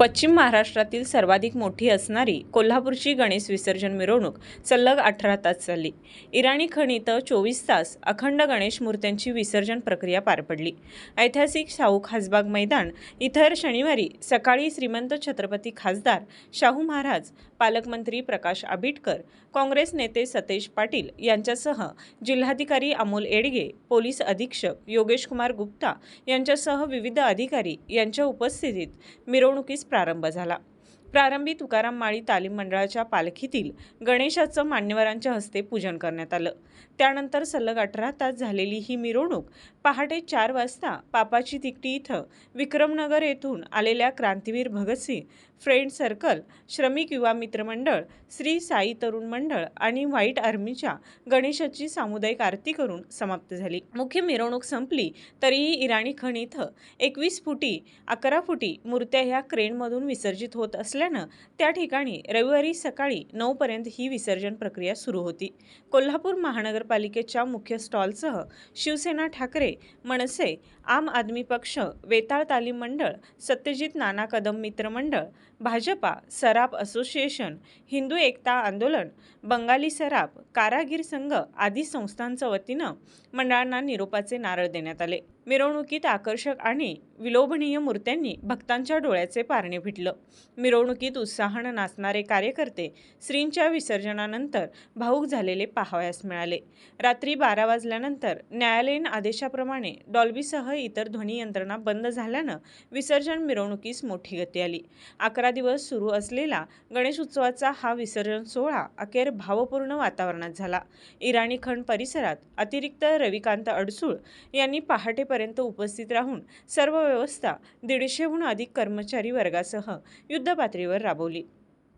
पश्चिम महाराष्ट्रातील सर्वाधिक मोठी असणारी कोल्हापूरची गणेश विसर्जन मिरवणूक सलग अठरा तास चालली. इराणी खण इथं चोवीस तास अखंड गणेश मूर्त्यांची विसर्जन प्रक्रिया पार पडली. ऐतिहासिक शाहू खासबाग मैदान इथं शनिवारी सकाळी श्रीमंत छत्रपती खासदार शाहू महाराज पालकमंत्री प्रकाश आबिटकर काँग्रेस नेते सतेज पाटील यांच्यासह जिल्हाधिकारी अमोल एडगे पोलीस अधीक्षक योगेश कुमार गुप्ता यांच्यासह विविध अधिकारी यांच्या उपस्थितीत मिरवणुकीस प्रारंभ झाला. प्रारंभी तुकाराम माळी तालीम मंडळाच्या पालखीतील गणेशाचं मान्यवरांच्या हस्ते पूजन करण्यात आलं. त्यानंतर सलग अठरा तास झालेली ही मिरवणूक पहाटे चार वाजता पापाची तिकटी इथं विक्रमनगर येथून आलेल्या क्रांतीवीर भगतसिंग फ्रेंड सर्कल श्रमिक युवा मित्रमंडळ श्री साई तरुण मंडळ आणि व्हाईट आर्मीच्या गणेशाची सामुदायिक आरती करून समाप्त झाली. मुख्य मिरवणूक संपली तरीही इराणी खण इथं एकवीस फुटी अकरा फुटी मूर्त्या ह्या क्रेनमधून विसर्जित होत असल्या असल्यानं त्या ठिकाणी रविवारी सकाळी नऊपर्यंत ही विसर्जन प्रक्रिया सुरू होती. कोल्हापूर महानगरपालिकेच्या मुख्य स्टॉलसह शिवसेना ठाकरे मनसे आम आदमी पक्ष वेताळ तालीम मंडळ सत्यजित नाना कदम मित्र मंडळ भाजपा सराप असोसिएशन हिंदू एकता आंदोलन बंगाली सराप कारागीर संघ आदी संस्थांच्या वतीनं मंडळांना निरोपाचे नारळ देण्यात आले. मिरवणुकीत आकर्षक आणि विलोभनीय मूर्त्यांनी भक्तांच्या डोळ्याचे पारणे फिटलं. मिरवणुकीत उत्साहानं नाचणारे कार्यकर्ते श्रींच्या विसर्जनानंतर भाऊक झालेले पाहावयास मिळाले. रात्री बारा वाजल्यानंतर न्यायालयीन आदेशाप्रमाणे डॉल्बीसह इतर ध्वनी यंत्रणा बंद झाल्यानं विसर्जन मिरवणुकीस मोठी गती आली. अकरा दिवस सुरू असलेला गणेश उत्सवाचा हा विसर्जन सोहळा अखेर भावपूर्ण वातावरणात झाला. इराणी खंड परिसरात अतिरिक्त रविकांत अडसूळ यांनी पहाटे पहाटेपर्यंत उपस्थित राहून सर्व व्यवस्था दीडशेहून अधिक कर्मचारी वर्गासह युद्धपातळीवर राबवली.